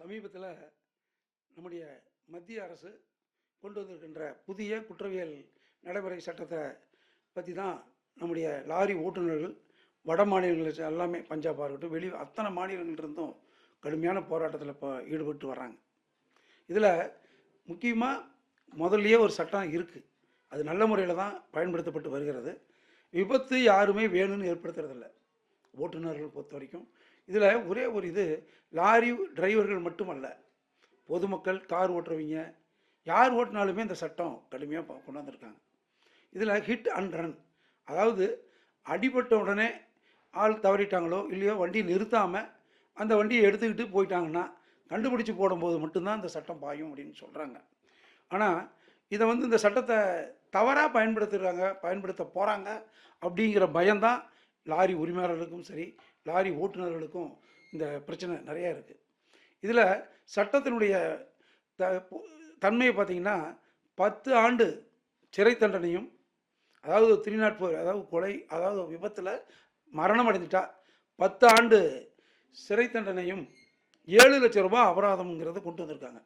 சமீபத்தில் நம்முடைய மத்திய அரசு கொண்டு வந்திருக்கின்ற புதிய குற்றவியல் நடைமுறை சட்டத்தை பற்றி தான் நம்முடைய லாரி ஓட்டுநர்கள் வட மாநிலங்கள் எல்லாமே பஞ்சாபாக இருக்கட்டும் வெளி அத்தனை மாநிலங்கள்லேருந்தும் கடுமையான போராட்டத்தில் இப்போ ஈடுபட்டு வர்றாங்க. இதில் முக்கியமாக முதல்லையே ஒரு சட்டம் இருக்குது அது நல்ல முறையில் தான் பயன்படுத்தப்பட்டு வருகிறது. விபத்து யாருமே வேணும்னு ஏற்படுத்துறதில்ல. ஓட்டுநர்கள் பொறுத்த வரைக்கும் இதில் ஒரே ஒரு இது லாரி டிரைவர்கள் மட்டுமல்ல. பொதுமக்கள் கார் ஓட்டுறவங்க யார் ஓட்டினாலுமே இந்த சட்டம் கடுமையாக கொண்டு வந்திருக்காங்க இதில் ஹிட் அண்ட் ரன் அதாவது அடிபட்ட உடனே ஆள் தவறிட்டாங்களோ இல்லையோ வண்டி நிறுத்தாமல் அந்த வண்டியை எடுத்துக்கிட்டு போயிட்டாங்கன்னா கண்டுபிடிச்சி போடும்போது மட்டும்தான் இந்த சட்டம் பாயும் அப்படின்னு சொல்கிறாங்க ஆனால் இதை வந்து இந்த சட்டத்தை தவறாக பயன்படுத்துகிறாங்க பயன்படுத்த போகிறாங்க அப்படிங்கிற பயம்தான் லாரி உரிமையாளர்களுக்கும் சரி லாரி ஓட்டுநர்களுக்கும் இந்த பிரச்சனை நிறையா இருக்குது இதில் சட்டத்தினுடைய த தன்மையை பார்த்தீங்கன்னா பத்து ஆண்டு சிறை தண்டனையும் அதாவது த்ரீ நாட் ஃபோர் அதாவது கொலை அதாவது விபத்தில் மரணம் அடைஞ்சிட்டா பத்து ஆண்டு சிறை தண்டனையும் ஏழு லட்சம் ரூபாய் அபராதம்ங்கிறத கொண்டு வந்திருக்காங்க.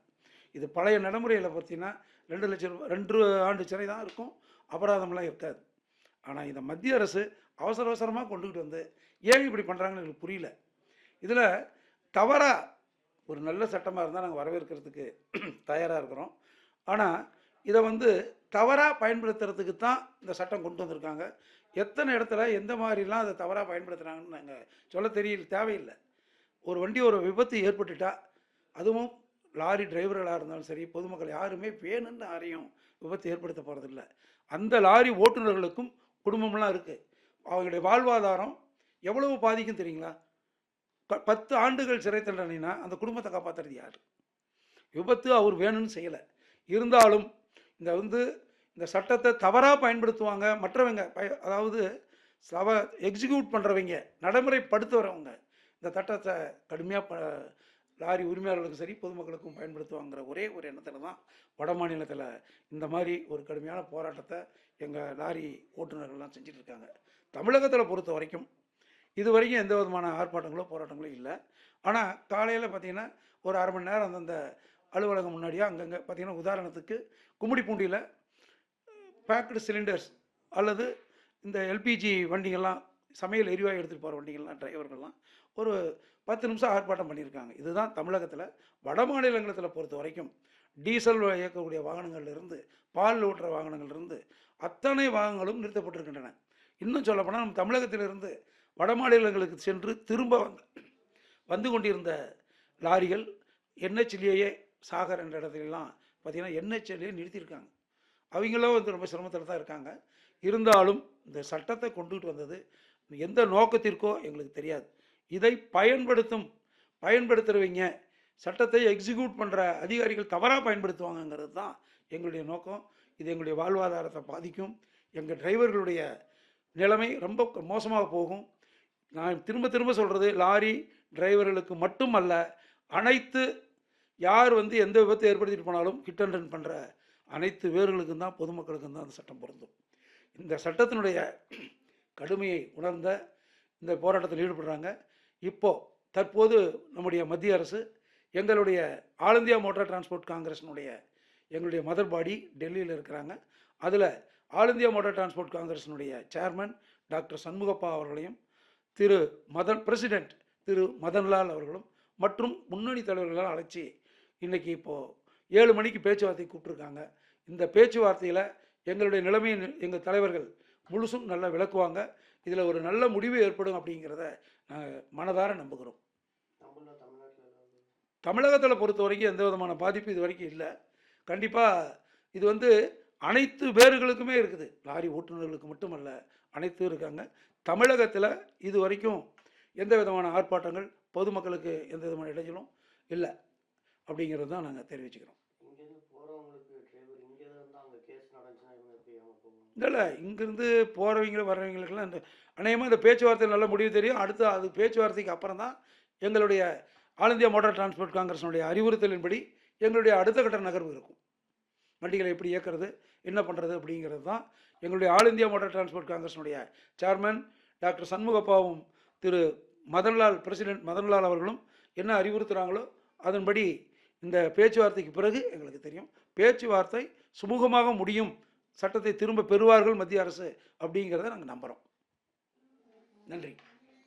இது பழைய நடைமுறையில் பார்த்தீங்கன்னா ரெண்டு லட்சம் ரூபாய் ரெண்டு ஆண்டு சிறை தான் இருக்கும் அபராதம்லாம் இருக்காது. ஆனால் இந்த மத்திய அரசு அவசர அவசரமாக கொண்டுக்கிட்டு வந்து ஏன் இப்படி பண்ணுறாங்கன்னு எங்களுக்கு புரியல. இதில் தவறாக ஒரு நல்ல சட்டமாக இருந்தால் நாங்கள் வரவேற்கிறதுக்கு தயாராக இருக்கிறோம். ஆனால் இதை வந்து தவறாக பயன்படுத்துறதுக்கு தான் இந்த சட்டம் கொண்டு வந்திருக்காங்க. எத்தனை இடத்துல எந்த மாதிரிலாம் அதை தவறாக பயன்படுத்துகிறாங்கன்னு நாங்கள் சொல்ல தெரியல தேவையில்லை. ஒரு வண்டி ஒரு விபத்து ஏற்பட்டுட்டா அதுவும் லாரி டிரைவர்களாக இருந்தாலும் சரி பொதுமக்கள் யாருமே வேணும்னு யாரையும் விபத்து ஏற்படுத்த போகிறதில்ல அந்த லாரி ஓட்டுநர்களுக்கும் குடும்பம்லாம் இருக்குது அவங்களுடைய வாழ்வாதாரம் எவ்வளவு பாதிக்கும் தெரியுங்களா? ப- பத்து ஆண்டுகள் சிறை தண்டனைனா அந்த குடும்பத்தை காப்பாற்றுறது யார்? விபத்து அவர் வேணும்னு செய்யலை. இருந்தாலும் இந்த வந்து இந்த சட்டத்தை தவறாக பயன்படுத்துவாங்க மற்றவங்க பய- அதாவது சவ எக்ஸிக்யூட் பண்ணுறவங்க நடைமுறைப்படுத்துகிறவங்க இந்த சட்டத்தை கடுமையாக ப லாரி உரிமையாளர்களுக்கும் சரி பொதுமக்களுக்கும் பயன்படுத்துவாங்கிற ஒரே ஒரு எண்ணத்தில் தான் வட மாநிலத்தில் இந்த மாதிரி ஒரு கடுமையான போராட்டத்தை எங்கள் லாரி ஓட்டுநர்கள்லாம் செஞ்சுட்டு இருக்காங்க தமிழகத்தில் பொறுத்த வரைக்கும் இது வரைக்கும் எந்த விதமான ஆர்ப்பாட்டங்களோ போராட்டங்களோ இல்லை. ஆனால் காலையில் பார்த்தீங்கன்னா ஒரு அரை மணி நேரம் அந்தந்த அலுவலகம் முன்னாடியே அங்கங்கே பார்த்தீங்கன்னா உதாரணத்துக்கு கும்மிடிப்பூண்டியில் பேக்டு சிலிண்டர்ஸ் அல்லது இந்த எல்பிஜி வண்டிகள்லாம் சமையல் எரிவாயு எடுத்துகிட்டு போகிற வண்டிகள்லாம் டிரைவர்கள்லாம் ஒரு பத்து நிமிஷம் ஆர்ப்பாட்டம் பண்ணியிருக்காங்க. இதுதான் தமிழகத்தில் வட மாநிலங்களத்தில் பொறுத்த வரைக்கும் டீசல் இயக்கக்கூடிய வாகனங்கள்லேருந்து பால் ஊட்டுற வாகனங்கள்லேருந்து அத்தனை வாகனங்களும் நிறுத்தப்பட்டிருக்கின்றன. இன்னும் சொல்லப்போனால் நம் தமிழகத்திலிருந்து வட மாநிலங்களுக்கு சென்று திரும்ப வந்து வந்து கொண்டிருந்த லாரிகள் என்ஹெச்லேயே சாகர் என்ற இடத்துலலாம் பார்த்திங்கன்னா என்ஹெச்லேயே நிறுத்தியிருக்காங்க. அவங்களும் வந்து ரொம்ப சிரமத்தில் தான் இருக்காங்க. இருந்தாலும் இந்த சட்டத்தை கொண்டுகிட்டு வந்தது எந்த நோக்கத்திற்கோ எங்களுக்கு தெரியாது. இதை பயன்படுத்தும் பயன்படுத்துகிறவங்க சட்டத்தை எக்ஸிக்யூட் பண்ணுற அதிகாரிகள் தவறாக பயன்படுத்துவாங்கங்கிறது தான் எங்களுடைய நோக்கம். இது எங்களுடைய வாழ்வாதாரத்தை பாதிக்கும். எங்கள் டிரைவர்களுடைய நிலைமை ரொம்ப மோசமாக போகும். நான் திரும்ப திரும்ப சொல்கிறது லாரி டிரைவர்களுக்கு மட்டுமல்ல அனைத்து யார் வந்து எந்த விபத்தை ஏற்படுத்திட்டு போனாலும் ஹிட் அண்ட் ரன் பண்ணுற அனைத்து வேர்களுக்கும் தான் பொதுமக்களுக்கும் தான் அந்த சட்டம் பொருந்தும். இந்த சட்டத்தினுடைய கடுமையை உணர்ந்த இந்த போராட்டத்தில் ஈடுபடுறாங்க. இப்போ தற்போது நம்முடைய மத்திய அரசு எங்களுடைய ஆல் இந்தியா மோட்டார் டிரான்ஸ்போர்ட் காங்கிரஸினுடைய எங்களுடைய மதர் பாடி டெல்லியில் இருக்கிறாங்க. அதில் ஆல் இந்தியா மோட்டார் டிரான்ஸ்போர்ட் காங்கிரஸினுடைய சேர்மன் டாக்டர் சண்முகப்பா அவர்களையும் திரு மதன் பிரசிடென்ட் திரு மதன்லால் அவர்களும் மற்றும் முன்னணி தலைவர்களால் அழைச்சி இன்றைக்கி இப்போது ஏழு மணிக்கு பேச்சுவார்த்தை கூப்பிட்ருக்காங்க இந்த பேச்சுவார்த்தையில் எங்களுடைய நிலைமையை எங்கள் தலைவர்கள் முழுசும் நல்லா விளக்குவாங்க. இதில் ஒரு நல்ல முடிவு ஏற்படும் அப்படிங்கிறத மனதார நம்புகிறோம். தமிழகத்தில் பொறுத்த வரைக்கும் எந்த விதமான பாதிப்பு இது வரைக்கும் இல்லை. கண்டிப்பாக இது வந்து அனைத்து பேர்களுக்குமே இருக்குது. லாரி ஓட்டுநர்களுக்கு மட்டுமல்ல அனைத்தும் இருக்காங்க. தமிழகத்தில் இது வரைக்கும் எந்த விதமான ஆர்ப்பாட்டங்கள் பொதுமக்களுக்கு எந்த விதமான இடைஞ்சலும் இல்லை. அப்படிங்கிறது தான் நாங்கள் தெரிவிச்சுக்கிறோம். இல்லை இல்லை இங்கேருந்து போகிறவங்க வர்றவங்களுக்கெல்லாம் இந்த அநேகமாக இந்த பேச்சுவார்த்தை நல்ல முடிவு தெரியும். அடுத்து அது பேச்சுவார்த்தைக்கு அப்புறம் தான் எங்களுடைய ஆல் இந்தியா மோட்டார் டிரான்ஸ்போர்ட் காங்கிரஸினுடைய அறிவுறுத்தலின்படி எங்களுடைய அடுத்த கட்ட நகர்வு இருக்கும். வண்டிகளை எப்படி இயக்கிறது என்ன பண்ணுறது அப்படிங்கிறது தான் எங்களுடைய ஆல் இந்தியா மோட்டார் டிரான்ஸ்போர்ட் காங்கிரஸினுடைய சேர்மன் டாக்டர் சண்முகப்பாவும் திரு மதன்லால் பிரசிடென்ட் மதன்லால் அவர்களும் என்ன அறிவுறுத்துகிறாங்களோ அதன்படி இந்த பேச்சுவார்த்தைக்கு பிறகு எங்களுக்கு தெரியும். பேச்சுவார்த்தை சுமூகமாக முடியும் சட்டத்தை திரும்ப பெறுவார்கள் மத்திய அரசு அப்படிங்கிறத நாங்கள் நம்புகிறோம் நன்றி.